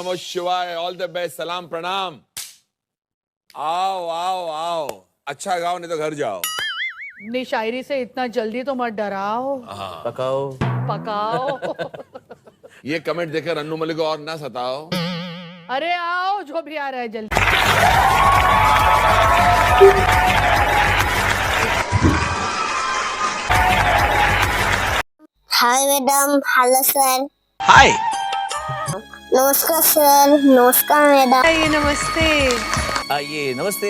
नमो शिवाय all the best सलाम प्रणाम आओ आओ आओ। अच्छा गाओ नहीं तो घर जाओ। अपनी शायरी से इतना जल्दी तो मत डराओ। हाँ। पकाओ। पकाओ। ये कमेंट देखकर अनु मलिक को और ना सताओ। अरे आओ जो भी आ रहा है जल्दी। Hi madam hello sir hi নমস্কার স্যার নমস্কার ম্যাডাম नमस्ते आइए नमस्ते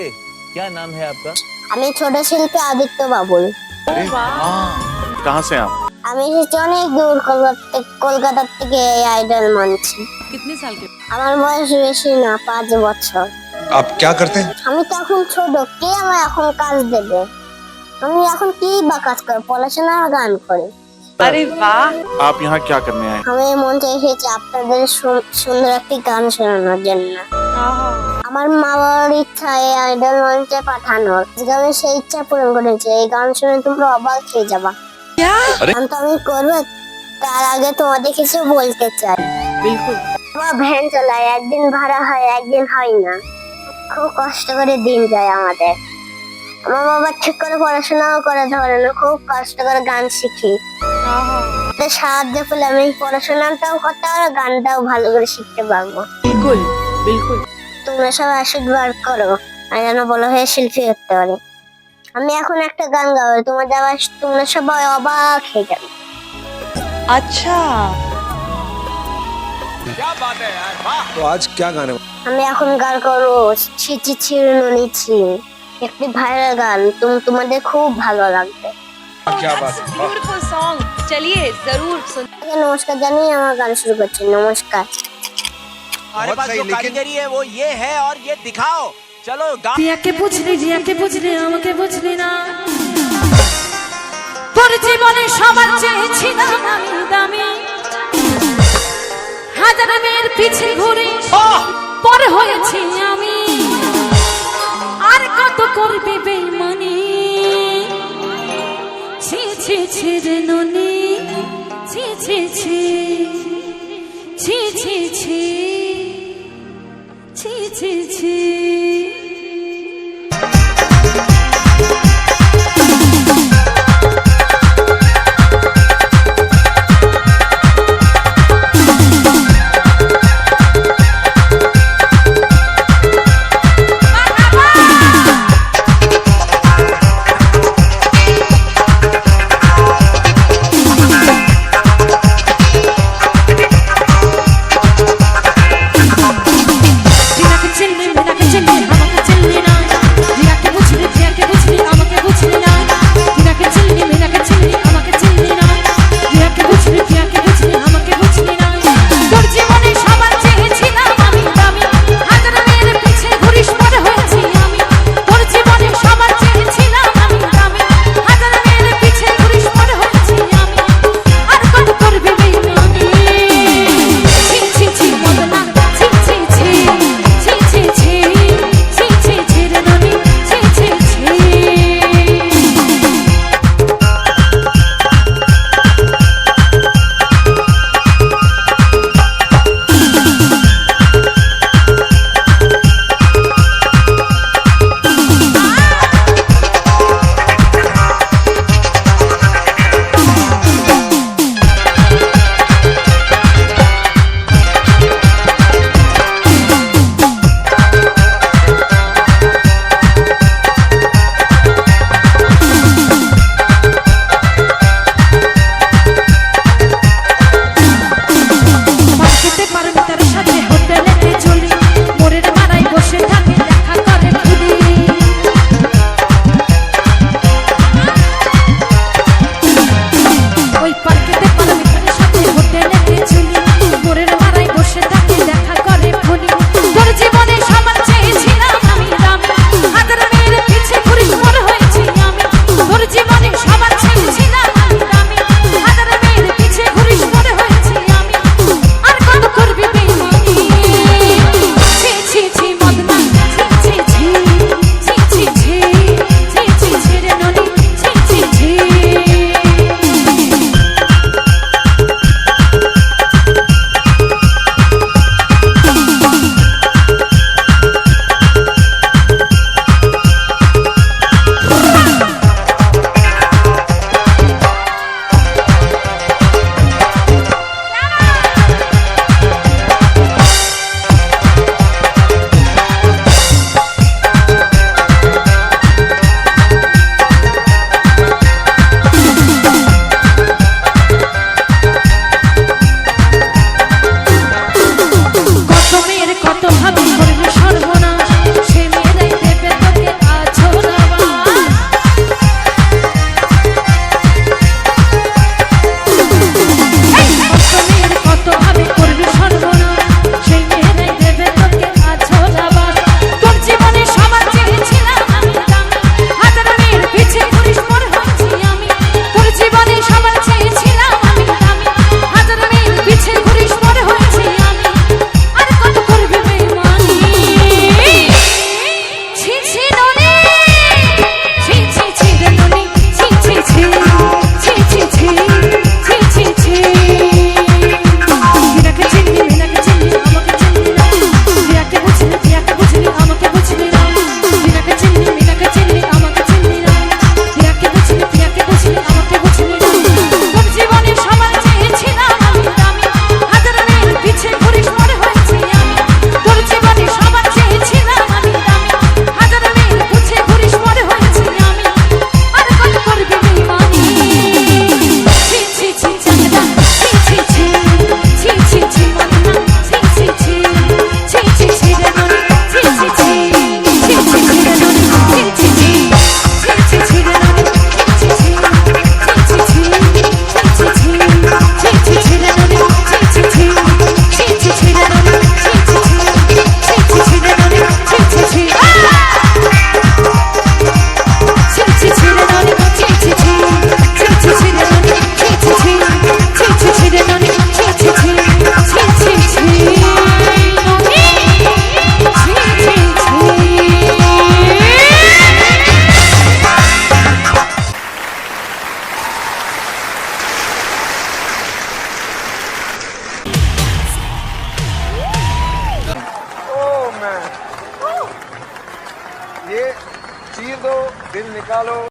क्या नाम है आपका আমি ছোট শিল্পী আদিত্য বাবুল कहाँ से आप আমি এসেছি অনেক দূর কলকাতা কলকাতার থেকে এই আইডল মঞ্চে कितने साल के আমার বয়স বেশি না পাঁচ বছর आप क्या करते हैं আমি তো এখন ছোট কে আমার এখন কাজ দেবে আমি এখন কি বা কাজ করি পড়াশোনা আর গান করি अरे वाह आप यहाँ क्या करने आए আমি এই মঞ্চে এসেছি আপনাদের সু- সুন্দর একটি গান শোনানোর জন্য আমার মা বাবার ইচ্ছা এই আইডল মঞ্চে পাঠানোর আজকে আমি সেই ইচ্ছা পূরণ করেছি এই গান শুনে তোমরা অবাক হয়ে যাবা গান তো আমি করবো তার আগে তোমাদের কিছু বলতে চাই बिल्कुल আমার ভ্যান চালায় একদিন ভাড়া হয় একদিন হয় না খুব কষ্ট করে দিন যায় আমাদের আমার বাবা ঠিক করে পড়াশোনাও করে ধরে না খুব কষ্ট করে গান শিখি তাদের সাহায্য পেলে আমি পড়াশোনাটাও করতে পারবো গানটাও ভালো করে শিখতে পারবো बिल्कुल बिल्कुल তোমরা সবাই আশীর্বাদ করো আমি যেন বড় হয়ে শিল্পী করতে পারি আমি এখন একটা গান গাবো তোমাদের আবার তোমরা সবাই অবাক হয়ে যাবে अच्छा तो आज क्या गाने আমি এখন গান করবো ছি ছি ছিড়ুনি ছি একটি ভাইরাল গান তুমি তোমাদের খুব ভালো লাগবে क्या बात है ब्यूटीफुल सॉन्ग चलिए जरूर सुन আগে নমস্কার জানিয়ে আমার গান শুরু করছি নমস্কার हमारे पास जो कारीगरी है वो ये है और ये दिखाओ चलो गा টিয়াকে বুঝলি জিয়াকে বুঝলি আমাকে বুঝলি না তোর জীবনে সবার চেয়েছিলাম আমি দামি হাজার মেয়ের পিছে ঘুরে পরে হয়েছি আমি আর কত করবে বেমানি ছি ছি ছি রে ননি ছি ছি ছি ছি ছি ছি ছি